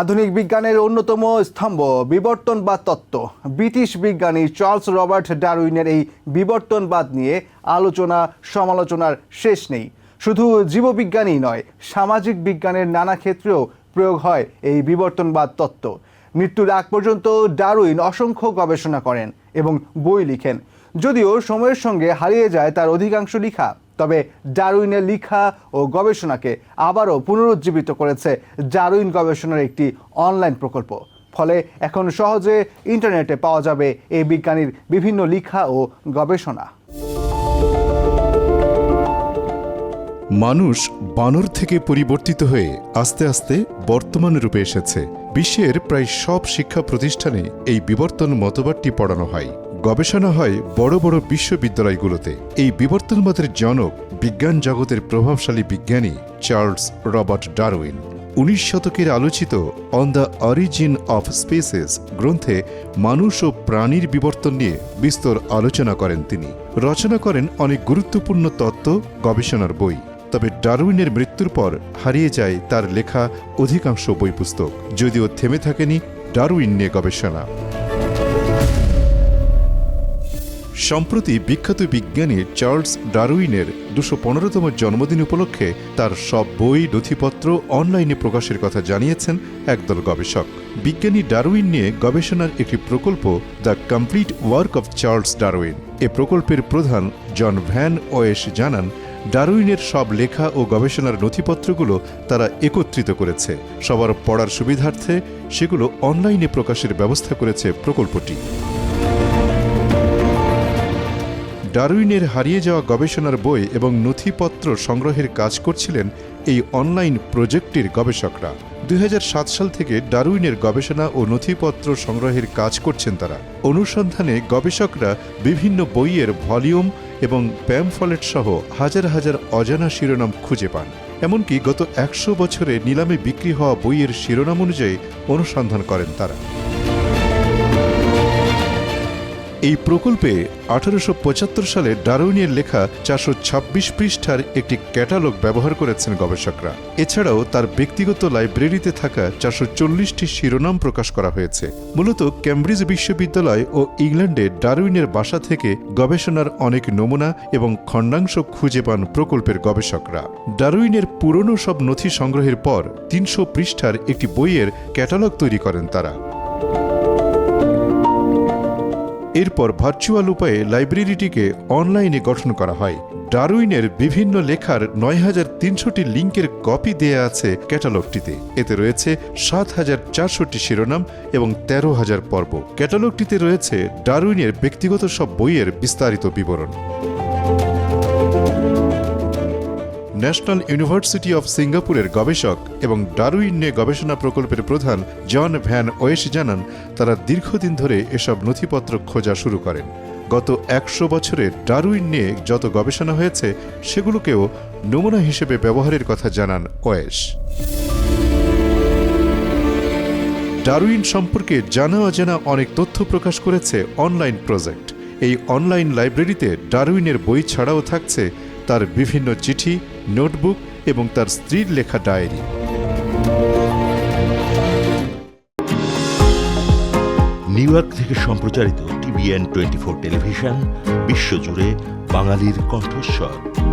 আধুনিক বিজ্ঞানের অন্যতম স্তম্ভ বিবর্তনবাদ তত্ত্ব। ব্রিটিশ বিজ্ঞানী চার্লস রবার্ট ডারউইনের এই বিবর্তনবাদ নিয়ে আলোচনা, সমালোচনার শেষ নেই। শুধু জীববিজ্ঞানই নয়, সামাজিক বিজ্ঞানের নানা ক্ষেত্রেও প্রয়োগ হয় এই বিবর্তনবাদ তত্ত্ব। মৃত্যুর আগ পর্যন্ত ডারউইন অসংখ্য গবেষণা করেন এবং বই লিখেন। যদিও সময়ের সঙ্গে হারিয়ে যায় তার অধিকাংশ লেখা। তবে ডারউইনের লেখা ও গবেষণাকে আবারও পুনরুজ্জীবিত করেছে ডারউইন গবেষণার একটি অনলাইন প্রকল্প। ফলে এখন সহজে ইন্টারনেটে পাওয়া যাবে এই বিজ্ঞানীর বিভিন্ন লেখা ও গবেষণা। মানুষ বানর থেকে পরিবর্তিত হয়ে আস্তে আস্তে বর্তমান রূপে এসেছে। বিশ্বের প্রায় সব শিক্ষা প্রতিষ্ঠানে এই বিবর্তন মতবাদটি পড়ানো হয়। গবেষণা হয় বড় বড় বিশ্ববিদ্যালয়গুলোতে। এই বিবর্তনবাদের জনক বিজ্ঞান জগতের প্রভাবশালী বিজ্ঞানী চার্লস রবার্ট ডারউইন। উনিশ শতকের আলোচিত on the origin of species গ্রন্থে মানুষ ও প্রাণীর বিবর্তন নিয়ে বিস্তর আলোচনা করেন তিনি। রচনা করেন অনেক গুরুত্বপূর্ণ তত্ত্ব, গবেষণার বই। তবে ডারউইনের মৃত্যুর পর হারিয়ে যায় তার লেখা অধিকাংশ বই পুস্তক যদিও থেমে থাকেনি ডারউইন নিয়ে গবেষণা। সম্প্রতি বিখ্যাত বিজ্ঞানী চার্লস ডারউইনের দুশো পনেরোতম জন্মদিন উপলক্ষে তার সব বই, নথিপত্র অনলাইনে প্রকাশের কথা জানিয়েছেন একদল গবেষক। বিজ্ঞানী ডারউইন নিয়ে গবেষণার একটি প্রকল্প, the complete work of Charles Darwin. এ প্রকল্পের প্রধান জন ভ্যান ওয়েস জানান, ডারউইনের সব লেখা ও গবেষণার নথিপত্রগুলো তারা একত্রিত করেছে। সবার পড়ার সুবিধার্থে সেগুলো অনলাইনে প্রকাশের ব্যবস্থা করেছে প্রকল্পটি। ডারউইনের হারিয়ে যাওয়া গবেষণার বই এবং নথিপত্র সংগ্রহের কাজ করছিলেন এই অনলাইন প্রজেক্টের গবেষকরা। দুই হাজার সাত সাল থেকে ডারউইনের গবেষণা ও নথিপত্র সংগ্রহের কাজ করছেন তারা। অনুসন্ধানে গবেষকরা বিভিন্ন বইয়ের ভলিউম এবং প্যামফলেট সহ হাজার হাজার অজানা শিরোনাম খুঁজে পান। এমনকি গত একশো বছরে নিলামে বিক্রি হওয়া বইয়ের শিরোনাম অনুযায়ী অনুসন্ধান করেন তারা। এই প্রকল্পে আঠারোশো পঁচাত্তর সালে ডারউইনের লেখা চারশো ছাব্বিশ পৃষ্ঠার একটি ক্যাটালগ ব্যবহার করেছেন গবেষকরা। এছাড়াও তার ব্যক্তিগত লাইব্রেরিতে থাকা চারশো চল্লিশটি শিরোনাম প্রকাশ করা হয়েছে। মূলত ক্যামব্রিজ বিশ্ববিদ্যালয় ও ইংল্যান্ডে ডারউইনের বাসা থেকে গবেষণার অনেক নমুনা এবং খণ্ডাংশ খুঁজে পান প্রকল্পের গবেষকরা। ডারউইনের পুরনো সব নথি সংগ্রহের পর তিনশো পৃষ্ঠার একটি বইয়ের ক্যাটালগ তৈরি করেন তারা। এরপর ভার্চুয়াল উপায়ে লাইব্রেরিটিকে অনলাইনে গঠন করা হয়। ডারউইনের বিভিন্ন লেখার নয় হাজার তিনশোটি লিঙ্কের কপি দেয়া আছে ক্যাটালগটিতে এতে রয়েছে সাত হাজার চারশোটি শিরোনাম এবং তেরো হাজার পর্ব। ক্যাটালগটিতে রয়েছে ডারুইনের ব্যক্তিগত সব বইয়ের বিস্তারিত বিবরণ। ন্যাশনাল ইউনিভার্সিটি অফ সিঙ্গাপুরের গবেষক এবং ডারউইন নিয়ে গবেষণা প্রকল্পের প্রধান জন ভ্যান ওয়েস জানান, তারা দীর্ঘদিন ধরে এসব নথিপত্র খোঁজা শুরু করেন। গত একশো বছরে ডারউইন নিয়ে যত গবেষণা হয়েছে, সেগুলোকেও নমুনা হিসেবে ব্যবহারের কথা জানান ওয়েস ডারউইন সম্পর্কে জানা অজানা অনেক তথ্য প্রকাশ করেছে অনলাইন প্রজেক্ট। এই অনলাইন লাইব্রেরিতে ডারউইনের বই ছাড়াও থাকছে তার বিভিন্ন চিঠি নোটবুক এবং তার স্ত্রীর লেখা ডায়েরি। নিউ ইয়র্ক থেকে সম্প্রচারিত টিভিএন টোয়েন্টি ফোর টেলিভিশন, বিশ্বজুড়ে বাঙালির কণ্ঠস্বর।